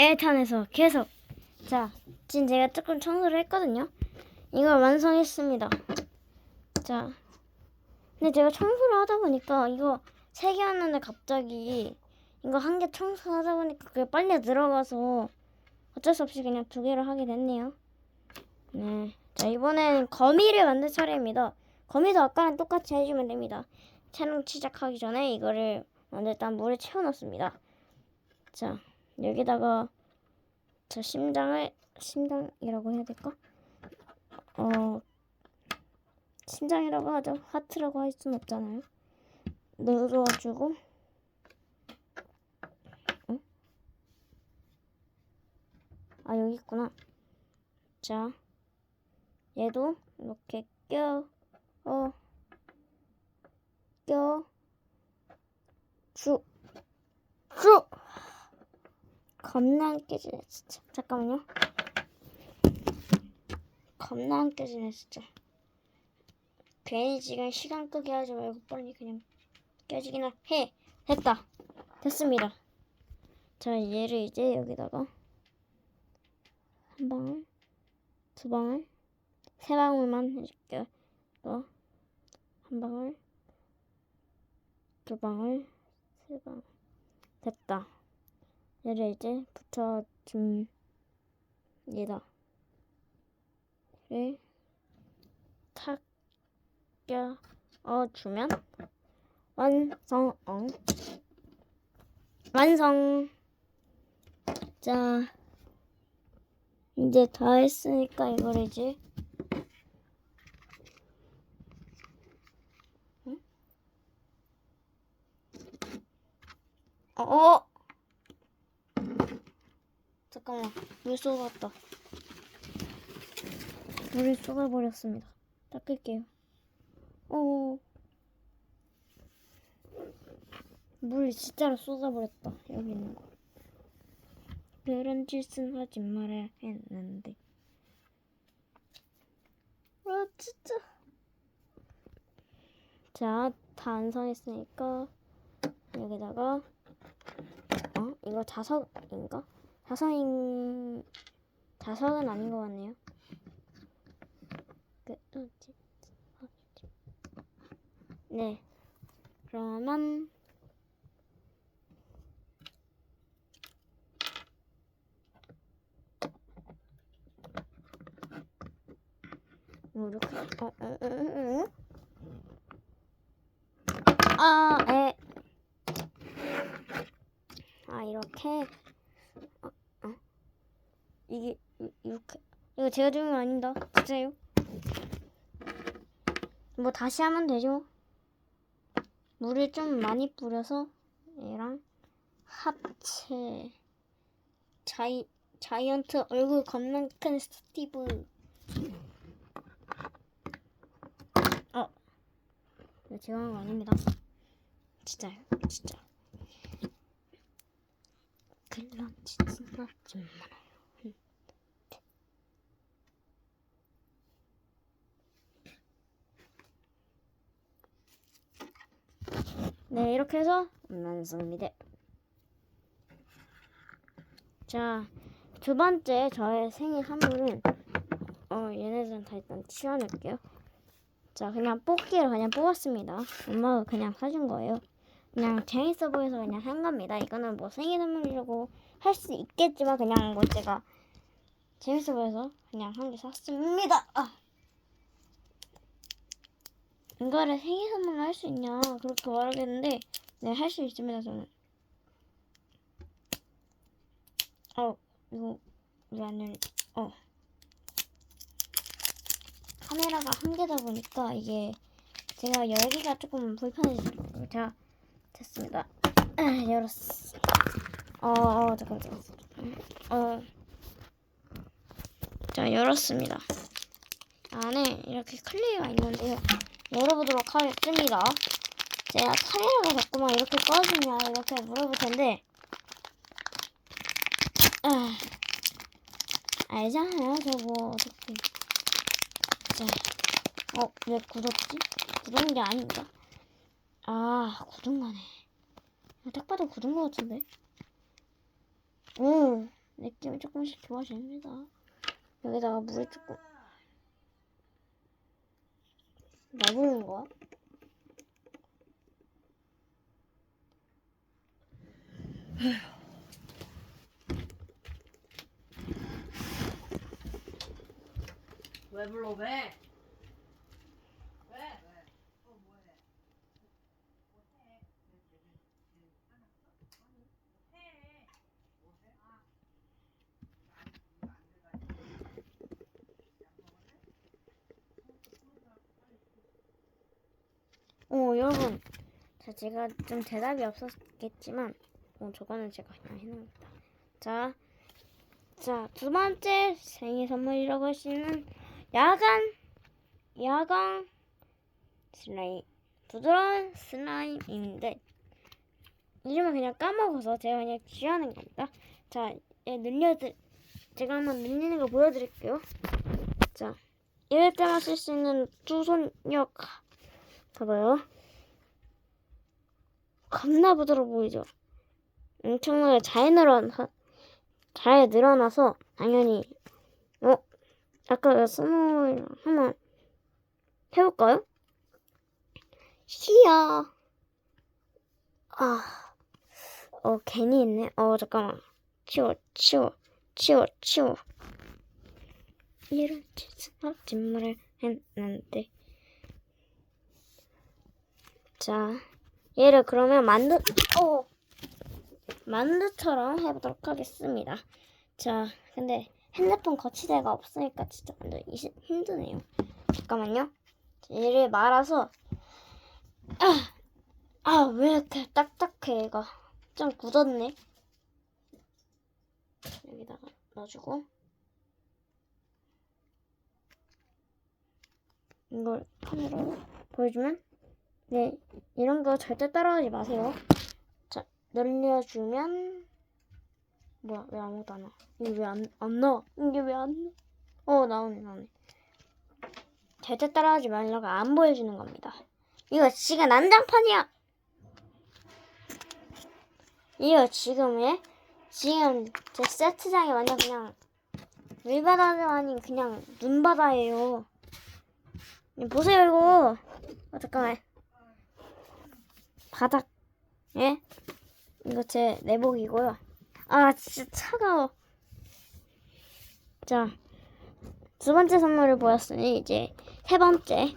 에탄에서 계속. 자 지금 제가 조금 청소를 했거든요. 이걸 완성했습니다. 자 근데 제가 청소를 하다 보니까 이거 세개 왔는데 갑자기 이거 한 개 청소하다 보니까 그게 빨리 들어가서 어쩔 수 없이 그냥 두 개를 하게 됐네요. 네. 자 이번엔 거미를 만들 차례입니다. 거미도 아까랑 똑같이 해주면 됩니다. 촬영 시작하기 전에 이거를 먼저 일단 물에 채워놓습니다. 자 여기다가 저 심장을 심장이라고 해야 될까? 어 심장이라고 하죠. 하트라고 할 수는 없잖아요. 넣어주고 어? 아 여기 있구나. 자 얘도 이렇게 껴 어, 겁나 안 깨지네 진짜. 잠깐만요. 겁나 안 깨지네 진짜. 괜히 지금 시간 끄게 하지 말고 빨리 그냥 깨지기나 해. 됐다. 됐습니다. 자 얘를 이제 여기다가 한 방울 두 방울 세 방울만 해줄게요. 또 한 방울 두 방울 세 방울. 됐다 얘를 이제 붙여준 얘다. 를 탁 껴주면 완성. 완성. 자, 이제 다 했으니까 이걸 이제 응? 어? 잠깐만 물 쏟았다. 물을 쏟아버렸습니다. 닦을게요. 어. 물을 진짜로 쏟아버렸다 여기 있는 거. 그런 짓은 하지 말아야 했는데. 아 진짜. 자 다 완성했으니까 여기다가 어? 이거 자석인가? 자석인 자석은 아닌 것 같네요. 그, 어디, 어디. 네. 그러면 뭐 이렇게 어, 어, 어, 어, 어? 아, 에. 아, 이렇게 이- 이거 제가 거 아닙니다. 진짜요? 뭐 다시 하면 되죠. 물을 좀 많이 뿌려서 얘랑 합체 자이 자이언트 얼굴 겁나 큰 스티브 어 이거 제가 한 거 아닙니다. 진짜요, 진짜. 그런 짓은 하지 마라. 네, 이렇게 해서 완성입니다. 자, 두 번째 저의 생일 선물은 어, 얘네들은 다 일단 치워놓을게요. 자, 그냥 뽑기를 그냥 뽑았습니다. 엄마가 그냥 사준 거예요. 그냥 재밌어 보여서 그냥 산 겁니다. 이거는 뭐 생일 선물이라고 할 수 있겠지만 그냥 뭐 제가 재밌어 보여서 그냥 한 개 샀습니다. 아. 이거를 생일 선물로 할 수 있냐? 그렇게 말하겠는데 네 할 수 있습니다 저는. 어 이거 왜안 열리 어. 카메라가 한 개다 보니까 이게 제가 열기가 조금 불편해지죠 자 됐습니다. 아, 열었어. 어, 어 잠깐만 잠깐만. 어자 열었습니다. 안에 이렇게 클레이가 있는데요 열어보도록 하겠습니다. 제가 카메라가 자꾸만 이렇게 꺼지냐 이렇게 물어볼 텐데 아, 알잖아요 저거 어떻게 자, 어, 왜 굳었지? 굳은 게 아닌가? 아, 굳은 거네. 딱 봐도 굳은 거 같은데? 오, 느낌이 조금씩 좋아집니다. 여기다가 물을 조금 나 부르는 거야? 왜 불러 왜? 왜? 어 여러분 자 제가 좀 대답이 없었겠지만 어 저거는 제가 그냥 해놓습니다. 자, 자 두 번째 생일 선물이라고 할 수 있는 야간 야광 슬라임 부드러운 슬라임인데 이름을 그냥 까먹어서 제가 그냥 쥐하는 겁니다. 자얘 늘려드 제가 한번 늘리는 거 보여드릴게요. 자 이럴 때만 쓸 수 있는 두 손력 봐봐요. 겁나 부드러워 보이죠? 엄청나게 잘 늘어나, 잘 늘어나서, 당연히, 어? 아까 스몰 한번 해볼까요? 히야. 아, 어, 괜히 했네. 어, 잠깐만. 치워, 치워, 치워, 치워. 이런 짓을 짓말을 했는데. 자, 얘를 그러면 만두, 어, 만두처럼 해보도록 하겠습니다. 자, 근데 핸드폰 거치대가 없으니까 진짜 시- 힘드네요. 잠깐만요. 자, 얘를 말아서, 아, 아, 왜 이렇게 딱딱해, 얘가. 좀 굳었네. 여기다가 넣어주고. 이걸 카메라로 보여주면 네, 이런 거 절대 따라하지 마세요. 자, 늘려주면 뭐야, 왜 아무도 안 와? 이게 왜 안 안 나와? 이게 왜 안 나? 어, 나오네, 나오네. 절대 따라하지 말라고 안 보여주는 겁니다. 이거 지금 난장판이야. 이거 지금의 지금 제 세트장이 완전 그냥 물바다가 아닌 그냥 눈바다예요. 보세요 이거. 어, 잠깐만. 바닥. 예? 이거 제 내복이고요. 아, 진짜 차가워. 자, 두 번째 선물을 보였으니 이제 세 번째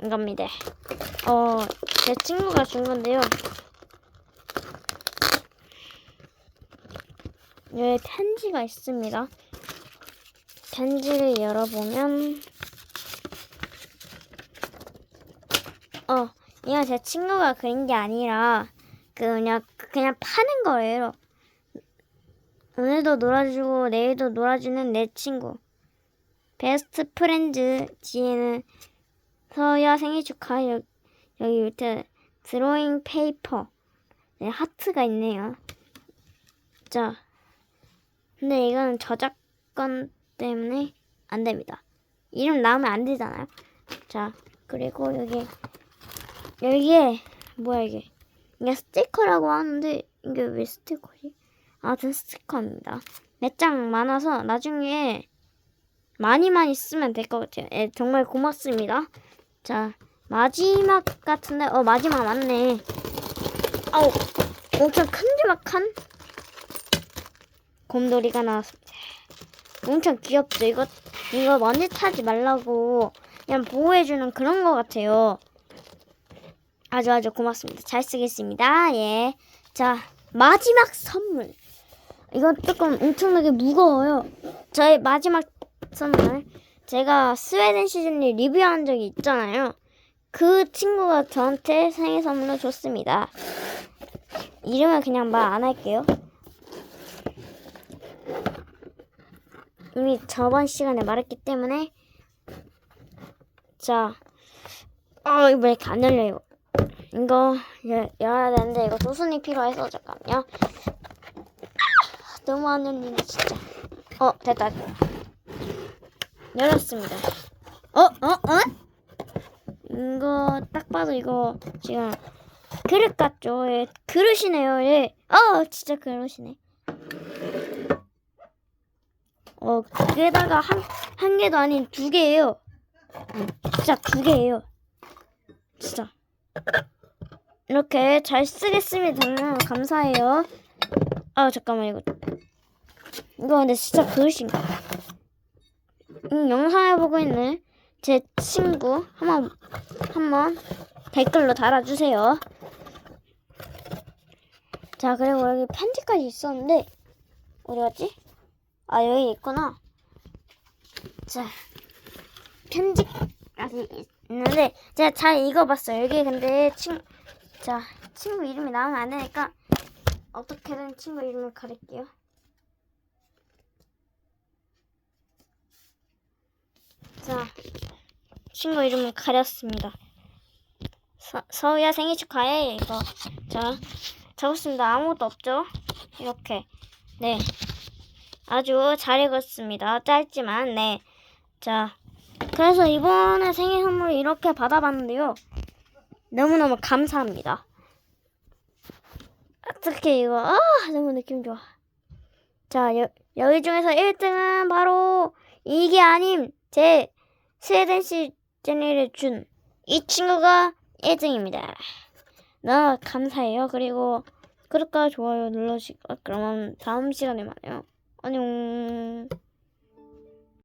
이겁니다. 어, 제 친구가 준 건데요. 여기 편지가 있습니다. 편지를 열어보면, 어, 이건 제 친구가 그린 게 아니라 그 그냥 그냥 파는 거예요. 오늘도 놀아주고 내일도 놀아주는 내 친구. 베스트 프렌즈 지혜는 서야 생일 축하 여, 여기 밑에 드로잉 페이퍼 네, 하트가 있네요. 자, 근데 이거는 저작권 때문에 안 됩니다. 이름 나오면 안 되잖아요. 자, 그리고 여기 여기에 뭐야 이게 이게 스티커라고 하는데 이게 왜 스티커지? 아무튼 스티커입니다. 몇 장 많아서 나중에 많이 많이 쓰면 될 것 같아요. 예, 정말 고맙습니다. 자 마지막 같은데 어 마지막 맞네. 아우 엄청 큼지막한 곰돌이가 나왔습니다. 엄청 귀엽죠? 이거 이거 먼지 타지 말라고 그냥 보호해주는 그런 것 같아요. 아주 아주 고맙습니다. 잘 쓰겠습니다. 예. 자, 마지막 선물. 이건 조금 엄청나게 무거워요. 저의 마지막 선물. 제가 스웨덴 시즌리 리뷰한 적이 있잖아요. 그 친구가 저한테 생일 선물로 줬습니다. 이름은 그냥 말 안 할게요. 이미 저번 시간에 말했기 때문에 자, 아 이거 왜 이렇게 안 열려요? 이거 열, 열어야 되는데 이거 도순이 필요해서 잠깐요. 아, 너무 안 열리네 진짜. 어 됐다. 열었습니다. 어? 어? 어? 이거 딱 봐도 이거 지금 그릇 같죠? 예, 그릇이네요. 예. 어 진짜 그릇이네. 게다가 한, 한 개도 아닌 두 개예요. 진짜 두 개예요. 진짜. 이렇게 잘 쓰겠습니다. 음, 감사해요. 아 잠깐만 이거 이거 근데 진짜 그릇인가? 음, 영상을 보고 있는 제 친구 한번 한번 댓글로 달아주세요. 자 그리고 여기 편지까지 있었는데 어디 갔지? 아 여기 있구나. 자 편지까지 있는데 제가 잘 읽어봤어요. 여기 근데 친, 자 친구 이름이 나오면 안 되니까 어떻게든 친구 이름을 가릴게요. 자 친구 이름을 가렸습니다. 서, 서우야 생일 축하해 이거 자 적었습니다. 아무것도 없죠? 이렇게 네 아주 잘 읽었습니다. 짧지만 네. 자, 그래서 이번에 생일 선물 이렇게 받아봤는데요. 너무너무 감사합니다. 어떻게 이거, 아, 너무 느낌 좋아. 자, 여, 여기 중에서 1등은 바로 이게 아님, 제 스웨덴 시즌을 준이 친구가 1등입니다. 너무 감사해요. 그리고 구독과 좋아요 눌러주시고, 그러면 다음 시간에 만나요. 안녕.